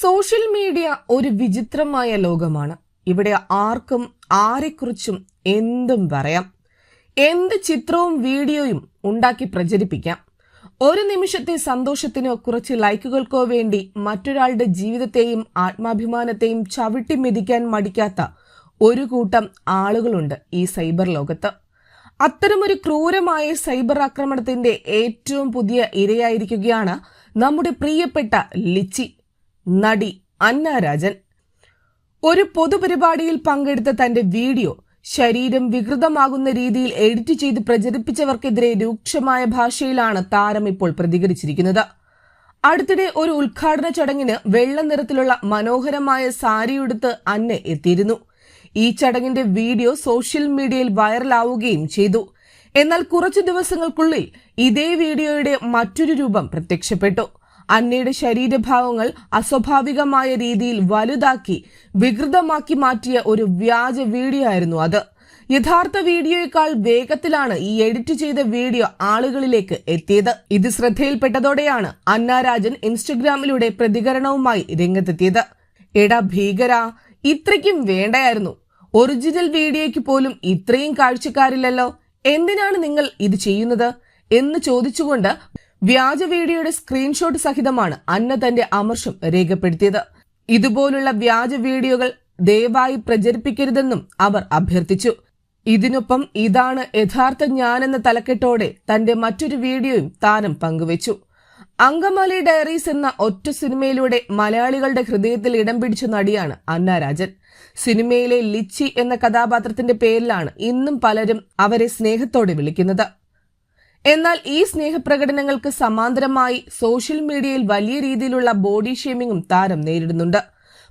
Social media ഒരു വിചിത്രമായ ലോകമാണ്. ഇവിടെ ആർക്കും ആരെക്കുറിച്ചും എന്തും പറയാം. എന്ത് ചിത്രവും വീഡിയോയും ഉണ്ടാക്കി പ്രചരിപ്പിക്കാം. ഒരു നിമിഷത്തെ സന്തോഷത്തിനോ കുറച്ച് ലൈക്കുകൾക്കോ വേണ്ടി മറ്റൊരാളുടെ ജീവിതത്തെയും ആത്മാഭിമാനത്തെയും ചവിട്ടി മെതിക്കാൻ മടിക്കാത്ത ഒരു കൂട്ടം ആളുകളുണ്ട് ഈ സൈബർ ലോകത്ത്. അത്തരമൊരു ക്രൂരമായ സൈബർ ആക്രമണത്തിന്റെ ഏറ്റവും പുതിയ ഇരയായിരിക്കുകയാണ് നമ്മുടെ പ്രിയപ്പെട്ട ലിച്ചി. നടി അന്ന രാജൻ ഒരു പൊതുപരിപാടിയിൽ പങ്കെടുത്ത തന്റെ വീഡിയോ ശരീരം വികൃതമാകുന്ന രീതിയിൽ എഡിറ്റ് ചെയ്ത് പ്രചരിപ്പിച്ചവർക്കെതിരെ രൂക്ഷമായ ഭാഷയിലാണ് താരം ഇപ്പോൾ പ്രതികരിച്ചിരിക്കുന്നത്. അടുത്തിടെ ഒരു ഉദ്ഘാടന ചടങ്ങിന് വെള്ള നിറത്തിലുള്ള മനോഹരമായ സാരിയുടുത്ത് അന്നെ എത്തിയിരുന്നു. ഈ ചടങ്ങിന്റെ വീഡിയോ സോഷ്യൽ മീഡിയയിൽ വൈറലാവുകയും ചെയ്തു. എന്നാൽ കുറച്ചു ദിവസങ്ങൾക്കുള്ളിൽ ഇതേ വീഡിയോയുടെ മറ്റൊരു രൂപം പ്രത്യക്ഷപ്പെട്ടു. അന്നയുടെ ശരീരഭാവങ്ങൾ അസ്വാഭാവികമായ രീതിയിൽ വലുതാക്കി വികൃതമാക്കി മാറ്റിയ ഒരു വ്യാജ വീഡിയോ ആയിരുന്നു അത്. യഥാർത്ഥ വീഡിയോയേക്കാൾ വേഗത്തിലാണ് ഈ എഡിറ്റ് ചെയ്ത വീഡിയോ ആളുകളിലേക്ക് എത്തിയത്. ഇത് ശ്രദ്ധയിൽപ്പെട്ടതോടെയാണ് അന്ന രാജൻ ഇൻസ്റ്റഗ്രാമിലൂടെ പ്രതികരണവുമായി രംഗത്തെത്തിയത്. എടാ ഭീകര ഇത്രയ്ക്കും വേണ്ടയായിരുന്നു. ഒറിജിനൽ വീഡിയോയ്ക്ക് പോലും ഇത്രയും കാഴ്ചക്കാരില്ലല്ലോ. എന്തിനാണ് നിങ്ങൾ ഇത് ചെയ്യുന്നത്? എന്ന് ചോദിച്ചുകൊണ്ട് വ്യാജ വീഡിയോയുടെ സ്ക്രീൻഷോട്ട് സഹിതമാണ് അന്ന തന്റെ അമർഷം രേഖപ്പെടുത്തിയത്. ഇതുപോലുള്ള വ്യാജ വീഡിയോകൾ ദയവായി പ്രചരിപ്പിക്കരുതെന്നും അവർ അഭ്യർത്ഥിച്ചു. ഇതിനൊപ്പം ഇതാണ് യഥാർത്ഥ ഞാനെന്ന തലക്കെട്ടോടെ തന്റെ മറ്റൊരു വീഡിയോയും താരം പങ്കുവച്ചു. അങ്കമാലി ഡയറീസ് എന്ന ഒറ്റ സിനിമയിലൂടെ മലയാളികളുടെ ഹൃദയത്തിൽ ഇടം പിടിച്ച നടിയാണ് അന്ന രാജൻ. സിനിമയിലെ ലിച്ചി എന്ന കഥാപാത്രത്തിന്റെ പേരിലാണ് ഇന്നും പലരും അവരെ സ്നേഹത്തോടെ വിളിക്കുന്നത്. എന്നാൽ ഈ സ്നേഹപ്രകടനങ്ങൾക്ക് സമാന്തരമായി സോഷ്യൽ മീഡിയയിൽ വലിയ രീതിയിലുള്ള ബോഡി ഷേമിങ്ങും താരം നേരിടുന്നുണ്ട്.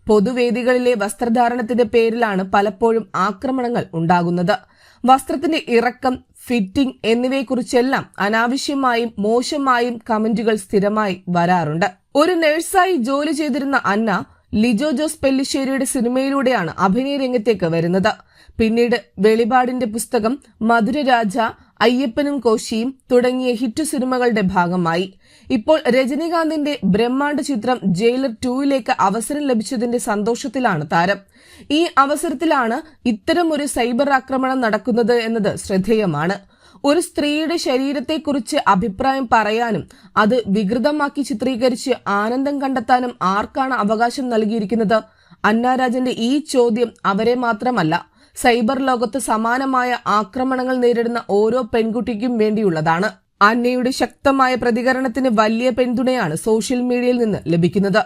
പൊതുവേദികളിലെ വസ്ത്രധാരണത്തിന്റെ പേരിലാണ് പലപ്പോഴും ആക്രമണങ്ങൾ ഉണ്ടാകുന്നത്. വസ്ത്രത്തിന്റെ ഇറക്കം ഫിറ്റിംഗ് എന്നിവയെക്കുറിച്ചെല്ലാം അനാവശ്യമായും മോശമായും കമന്റുകൾ സ്ഥിരമായി വരാറുണ്ട്. ഒരു നഴ്സായി ജോലി ചെയ്തിരുന്ന അന്ന ലിജോ ജോസ് പെല്ലിശ്ശേരിയുടെ സിനിമയിലൂടെയാണ് അഭിനയ രംഗത്തേക്ക് വരുന്നത്. പിന്നീട് വെളിപാടിന്റെ പുസ്തകം മധുരരാജ അയ്യപ്പനും കോശിയും തുടങ്ങിയ ഹിറ്റ് സിനിമകളുടെ ഭാഗമായി. ഇപ്പോൾ രജനീകാന്തിന്റെ ബ്രഹ്മാണ്ഡ ചിത്രം ജയിലർ ടൂയിലേക്ക് അവസരം ലഭിച്ചതിന്റെ സന്തോഷത്തിലാണ് താരം. ഈ അവസരത്തിലാണ് ഇത്തരമൊരു സൈബർ ആക്രമണം നടക്കുന്നത് എന്നത് ശ്രദ്ധേയമാണ്. ഒരു സ്ത്രീയുടെ ശരീരത്തെക്കുറിച്ച് അഭിപ്രായം പറയാനും അത് വികൃതമാക്കി ചിത്രീകരിച്ച് ആനന്ദം കണ്ടെത്താനും ആർക്കാണ് അവകാശം നൽകിയിരിക്കുന്നത്? അന്നാരാജന്റെ ഈ ചോദ്യം അവരെ മാത്രമല്ല സൈബർ ലോകത്ത് സമാനമായ ആക്രമണങ്ങൾ നേരിടുന്ന ഓരോ പെൺകുട്ടിക്കും വേണ്ടിയുള്ളതാണ്. അന്നയുടെ ശക്തമായ പ്രതികരണത്തിന് വലിയ പിന്തുണയാണ് സോഷ്യൽ മീഡിയയിൽ നിന്ന് ലഭിക്കുന്നത്.